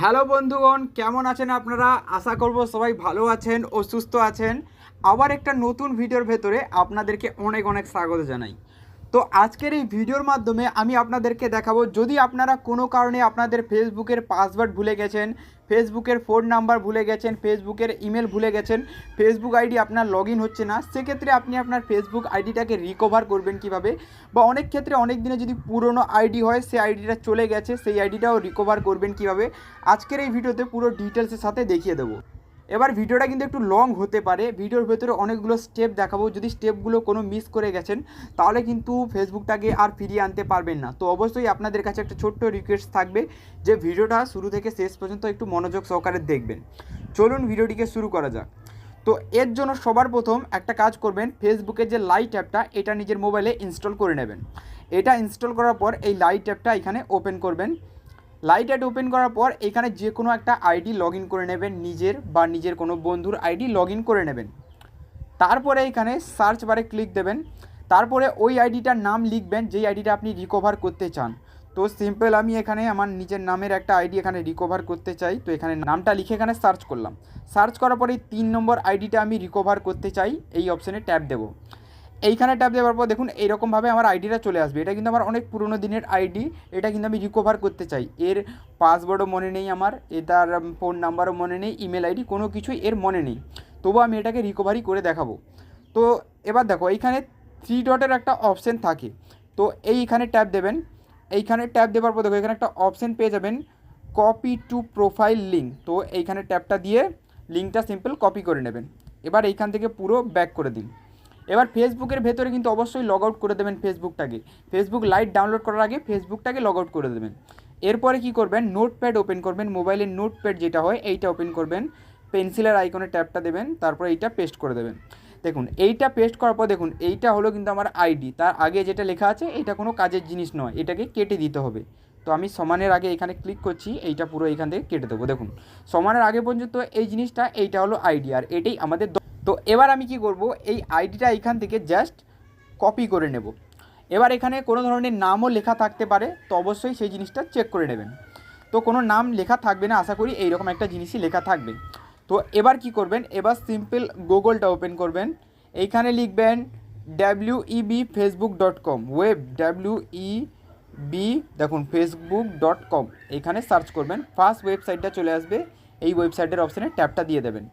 Hello বন্ধুগণ, কেমন আছেন আপনারা? আশা করব সবাই ভালো আছেন ও সুস্থ আছেন। আবার একটা নতুন ভিডিওর ভেতরে আপনাদেরকে অনেক অনেক স্বাগত জানাই। তো আজকের এই ভিডিওর মাধ্যমে আমি আপনাদেরকে দেখাবো, যদি আপনারা কোনো কারণে আপনাদের ফেসবুকের পাসওয়ার্ড ভুলে গেছেন, ফেসবুকের ফোন নাম্বার ভুলে গেছেন, ফেসবুকের ইমেল ভুলে গেছেন, ফেসবুক আইডি আপনার লগ হচ্ছে না, সেক্ষেত্রে আপনি আপনার ফেসবুক আইডিটাকে রিকভার করবেন কীভাবে? বা অনেক ক্ষেত্রে অনেক দিনে যদি পুরনো আইডি হয়, সেই আইডিটা চলে গেছে, সেই আইডিটাও রিকভার করবেন কীভাবে? আজকের এই ভিডিওতে পুরো ডিটেলসের সাথে দেখিয়ে দেবো। এবার ভিডিওটা কিন্তু একটু লং হতে পারে। ভিডিওর ভেতরে অনেকগুলো স্টেপ দেখাবো। যদি স্টেপগুলো কোনো মিস করে গেছেন, তাহলে কিন্তু ফেসবুকটাকে আর ফিরিয়ে আনতে পারবেন না। তো অবশ্যই আপনাদের কাছে একটা ছোট্ট রিকোয়েস্ট থাকবে যে ভিডিওটা শুরু থেকে শেষ পর্যন্ত একটু মনোযোগ সহকারে দেখবেন। চলুন ভিডিওটিকে শুরু করা যাক। তো এর জন্য সবার প্রথম একটা কাজ করবেন ফেসবুকের যে লাইট অ্যাপটা এটা নিজের মোবাইলে ইনস্টল করে নেবেন। এটা ইনস্টল করার পর এই লাইট অ্যাপটা এখানে ওপেন করবেন। লাইট অ্যাড ওপেন করার পর এখানে যে কোনো একটা আইডি লগ করে নেবেন, নিজের বা নিজের কোনো বন্ধুর আইডি লগ করে নেবেন। তারপরে এখানে সার্চ বারে ক্লিক দেবেন। তারপরে ওই আইডিটার নাম লিখবেন, যেই আইডিটা আপনি রিকভার করতে চান। তো সিম্পল আমি এখানে আমার নিজের নামের একটা আইডি এখানে রিকভার করতে চাই। তো এখানে নামটা লিখে এখানে সার্চ করলাম। সার্চ করার পরে তিন নম্বর আইডিটা আমি রিকভার করতে চাই। এই অপশানে ট্যাপ দেবো। এইখানে ট্যাপ দেওয়ার পর দেখুন এইরকমভাবে আমার আইডিটা চলে আসবে। এটা কিন্তু আমার অনেক পুরনো দিনের আইডি এটা কিন্তু আমি রিকভার করতে চাই। এর পাসওয়ার্ডও মনে নেই আমার, এটার ফোন নাম্বারও মনে নেই ইমেল আইডি কোনো কিছুই এর মনে নেই। তবু আমি এটাকে রিকভারি করে দেখাবো। তো এবার দেখো, এইখানে থ্রি ডটের একটা অপশান থাকে। তো এইখানে ট্যাপ দেবেন। এইখানে ট্যাপ দেওয়ার পর দেখো, এখানে একটা অপশান পেয়ে যাবেন কপি টু প্রোফাইল লিঙ্ক তো এইখানে ট্যাপটা দিয়ে লিঙ্কটা সিম্পল কপি করে নেবেন। এবার এইখান থেকে পুরো ব্যাক করে দিন। এবার ফেসবুকের ভেতরে কিন্তু অবশ্যই লগ আউট করে দেবেন ফেসবুকটাকে ফেসবুক লাইট ডাউনলোড করার আগে ফেসবুকটাকে লগ আউট করে দেবেন। এরপরে কি করবেন? নোটপ্যাড ওপেন করবেন। মোবাইলের নোটপ্যাড যেটা হয়, এইটা ওপেন করবেন। পেন্সিলের আইকনে ট্যাপটা দেবেন। তারপরে এইটা পেস্ট করে দেবেন। দেখুন, এইটা পেস্ট করার পর দেখুন, এইটা হলো কিন্তু আমার আইডি তার আগে যেটা লেখা আছে, এটা কোনো কাজের জিনিস নয়। এটাকে কেটে দিতে হবে। তো আমি সমানের আগে এখানে ক্লিক করছি, এইটা পুরো এখান থেকে কেটে দেবো। দেখুন, সমানের আগে পর্যন্ত এই জিনিসটা, এইটা হলো আইডি আর এটাই আমাদের তো এবার আমি কি করব? এই আইডিটা এখান থেকে জাস্ট কপি করে নেব। এবার এখানে কোনো ধরনের নামও লেখা থাকতে পারে, তো অবশ্যই সেই জিনিসটা চেক করে নেবেন। তো কোনো নাম লেখা থাকবে না, আশা করি এইরকম একটা জিনিসই লেখা থাকবে। তো এবার কি করবেন? এবার সিম্পল গুগলটা ওপেন করবেন। এইখানে লিখবেন W EB Facebook dot com web W B দেখুন ফেসবুক ডট কম এখানে সার্চ করবেন। ফার্স্ট ওয়েবসাইটটা চলে আসবে, এই ওয়েবসাইটের অপশানে ট্যাপটা দিয়ে দেবেন।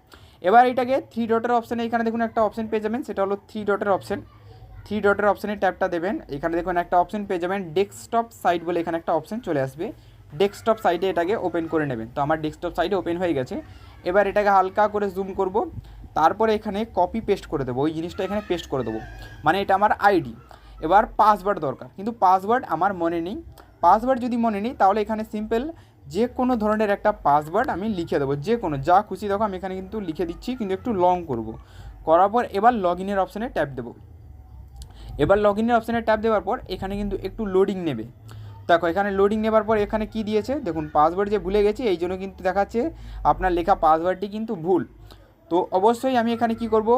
এবার এটাকে থ্রি ডটের অপশানে এখানে দেখুন একটা অপশান পেয়ে যাবেন, সেটা হলো থ্রি ডটের অপশান থ্রি ডটের অপশানে ট্যাপটা দেবেন, এখানে দেখুন একটা অপশান পেয়ে যাবেন ডেস্কটপ সাইট বলে এখানে একটা অপশান চলে আসবে। ডেস্কটপ সাইটে এটাকে ওপেন করে নেবেন। তো আমার ডেস্কটপ সাইটে ওপেন হয়ে গেছে। এবার এটাকে হালকা করে জুম করব, তারপরে এখানে কপি পেস্ট করে দেবো, ওই জিনিসটা এখানে পেস্ট করে দেবো। মানে এটা আমার আইডি এবার পাসওয়ার্ড দরকার। কিন্তু পাসওয়ার্ড আমার মনে নেই। পাসওয়ার্ড যদি মনে নেই, তাহলে এখানে সিম্পল যে কোনো ধরনের একটা পাসওয়ার্ড আমি লিখে দেবো, যে কোনো, যা খুশি দেখো আমি এখানে কিন্তু লিখে দিচ্ছি, কিন্তু একটু লং করব। করার পর এবার লগ ইনের অপশানে ট্যাপ দেবো। এবার লগ ইনের অপশানে ট্যাপ দেওয়ার পর এখানে কিন্তু একটু লোডিং নেবে। দেখো, এখানে লোডিং নেবার পর এখানে কি দিয়েছে? দেখুন পাসওয়ার্ড যে ভুলে গেছি, এই জন্য কিন্তু দেখাচ্ছে আপনার লেখা পাসওয়ার্ডটি কিন্তু ভুল। তো অবশ্যই আমি এখানে কি করব?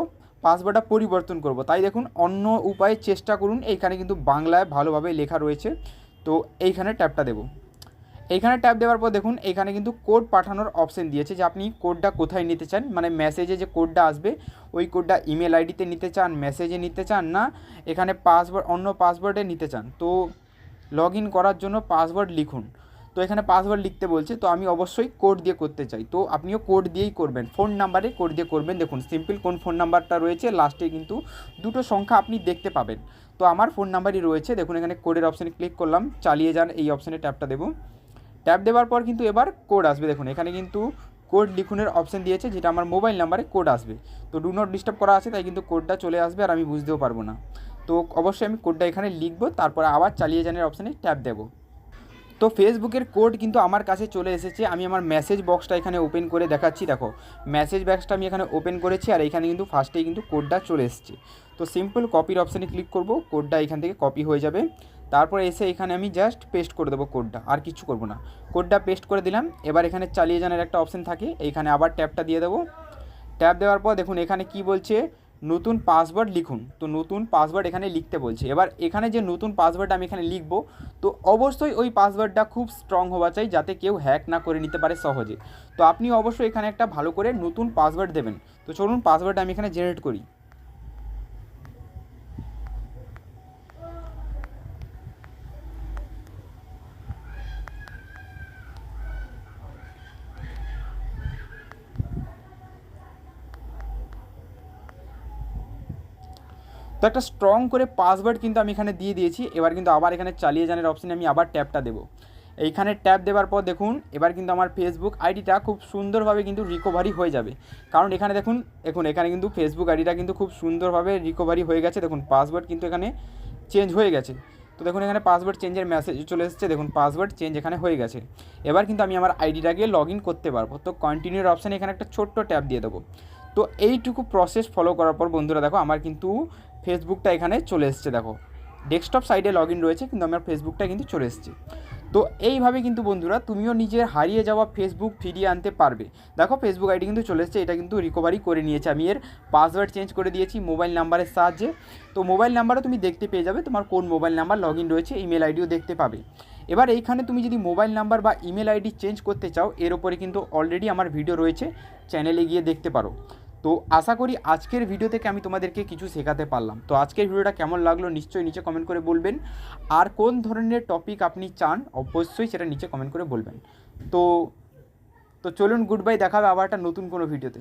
পাসওয়ার্ডটা পরিবর্তন করব। তাই দেখুন, অন্য উপায়ে চেষ্টা করুন এইখানে কিন্তু বাংলায় ভালোভাবে লেখা রয়েছে। তো এইখানে ট্যাপটা দেবো। এইখানে ট্যাপ দেওয়ার পর দেখুন, এখানে কিন্তু কোড পাঠানোর অপশন দিয়েছে যে আপনি কোডটা কোথায় নিতে চান। মানে মেসেজে যে কোডটা আসবে, ওই কোডটা ইমেল আইডিতে নিতে চান মেসেজে নিতে চান না, এখানে পাসওয়ার্ড অন্য পাসওয়ার্ডে নিতে চান। তো লগ ইন করার জন্য পাসওয়ার্ড লিখুন। তো এখানে পাসওয়ার্ড লিখতে বলছে, তো আমি অবশ্যই কোড দিয়ে করতে চাই। তো আপনিও কোড দিয়েই করবেন। ফোন নাম্বারে কোড দিয়ে করবেন। দেখুন সিম্পল কোন ফোন নাম্বারটা রয়েছে লাস্টে কিন্তু দুটো সংখ্যা আপনি দেখতে পাবেন। তো আমার ফোন নাম্বারই রয়েছে। দেখুন, এখানে কোডের অপশানে ক্লিক করলাম, চালিয়ে যান, এই অপশানে ট্যাপটা দেবো। ট্যাপ দেওয়ার পর কিন্তু এবার কোড আসবে। দেখুন, এখানে কিন্তু কোড লিখুনের অপশান দিয়েছে, যেটা আমার মোবাইল নাম্বারে কোড আসবে। তো ডু নট ডিস্টার্ব করা আছে, তাই কিন্তু কোডটা চলে আসবে আর আমি বুঝতেও পারব না। তো অবশ্যই আমি কোডটা এখানে লিখব, তারপরে আবার চালিয়ে যানের অপশানে ট্যাপ দেবো। তো ফেসবুকের কোড কিন্তু আমার কাছে চলে এসেছে, আমি আমার মেসেজ বক্সটা এখানে ওপেন করে দেখাচ্ছি, দেখো। মেসেজ বক্সটা আমি এখানে ওপেন করেছি আর এখানে কিন্তু ফার্স্টেই কিন্তু কোডটা চলে এসেছে। তো সিম্পল কপির অপশানে ক্লিক করব কোডটা এখান থেকে কপি হয়ে যাবে। তারপর এসে এখানে আমি জাস্ট পেস্ট করে দেবো কোডটা আর কিছু করব না। কোডটা পেস্ট করে দিলাম, এবার এখানে চালিয়ে যাওয়ার একটা অপশান থাকে এইখানে আবার ট্যাপটা দিয়ে দেবো। ট্যাপ দেওয়ার পর দেখুন, এখানে কি বলছে? নতুন পাসওয়ার্ড লিখুন। তো নতুন পাসওয়ার্ড এখানে লিখতে বলছে। এবার এখানে যে নতুন পাসওয়ার্ড আমি এখানে লিখব, তো অবশ্যই ওই পাসওয়ার্ডটা খুব স্ট্রং হওয়া চাই, যাতে কেউ হ্যাক না করে নিতে পারে সহজে। তো আপনি অবশ্যই এখানে একটা ভালো করে নতুন পাসওয়ার্ড দেবেন। তো চলুন পাসওয়ার্ড আমি এখানে জেনারেট করি। তো একটা স্ট্রং করে পাসওয়ার্ড কিন্তু আমি এখানে দিয়ে দিয়েছি। এবার কিন্তু আবার এখানে চালিয়ে জানের অপশানে আমি আবার ট্যাপটা দেবো। এইখানে ট্যাপ দেওয়ার পর দেখুন, এবার কিন্তু আমার ফেসবুক আইডিটা খুব সুন্দরভাবে কিন্তু রিকভারি হয়ে যাবে। কারণ এখানে দেখুন দেখুন এখানে কিন্তু ফেসবুক আইডিটা কিন্তু খুব সুন্দরভাবে রিকভারি হয়ে গেছে। দেখুন পাসওয়ার্ড কিন্তু এখানে চেঞ্জ হয়ে গেছে। তো দেখুন এখানে পাসওয়ার্ড চেঞ্জের মেসেজ চলে এসেছে। দেখুন পাসওয়ার্ড চেঞ্জ এখানে হয়ে গেছে। এবার কিন্তু আমি আমার আইডিটাকে লগ ইন করতে পারব। তো কন্টিনিউর অপশানে এখানে একটা ছোট্ট ট্যাপ দিয়ে দেবো। তো এইটুকু প্রসেস ফলো করার পর বন্ধুরা দেখো, আমার কিন্তু ফেসবুকটা এখানে চলে এসছে, দেখো। ডেস্কটপ সাইডে লগ ইন রয়েছে, কিন্তু আমার ফেসবুকটা কিন্তু চলে এসছে। তো এইভাবে কিন্তু বন্ধুরা, তুমিও নিজের হারিয়ে যাওয়া ফেসবুক ফিরিয়ে আনতে পারবে। দেখো, ফেসবুক আইডি কিন্তু চলে এসছে, এটা কিন্তু রিকভারি করে নিয়েছে। আমি এর পাসওয়ার্ড চেঞ্জ করে দিয়েছি মোবাইল নাম্বারের সাহায্যে। তো মোবাইল নাম্বারও তুমি দেখতে পেয়ে যাবে, তোমার কোন মোবাইল নাম্বার লগ ইন রয়েছে ইমেল আইডিও দেখতে পাবে। এবার এইখানে তুমি যদি মোবাইল নাম্বার বা ইমেল আইডি চেঞ্জ করতে চাও, এর ওপরে কিন্তু অলরেডি আমার ভিডিও রয়েছে চ্যানেলে গিয়ে দেখতে পারো। তো আশা করি আজকের ভিডিও থেকে আমি তোমাদেরকে কিছু শেখাতে পারলাম। তো আজকের ভিডিওটা কেমন লাগল নিশ্চয়ই নিচে কমেন্ট করে বলবেন। আর কোন ধরনের টপিক আপনি চান, অবশ্যই সেটা নিচে কমেন্ট করে বলবেন। তো তো চলুন গুড বাই দেখাবে আবার একটা নতুন কোনো ভিডিওতে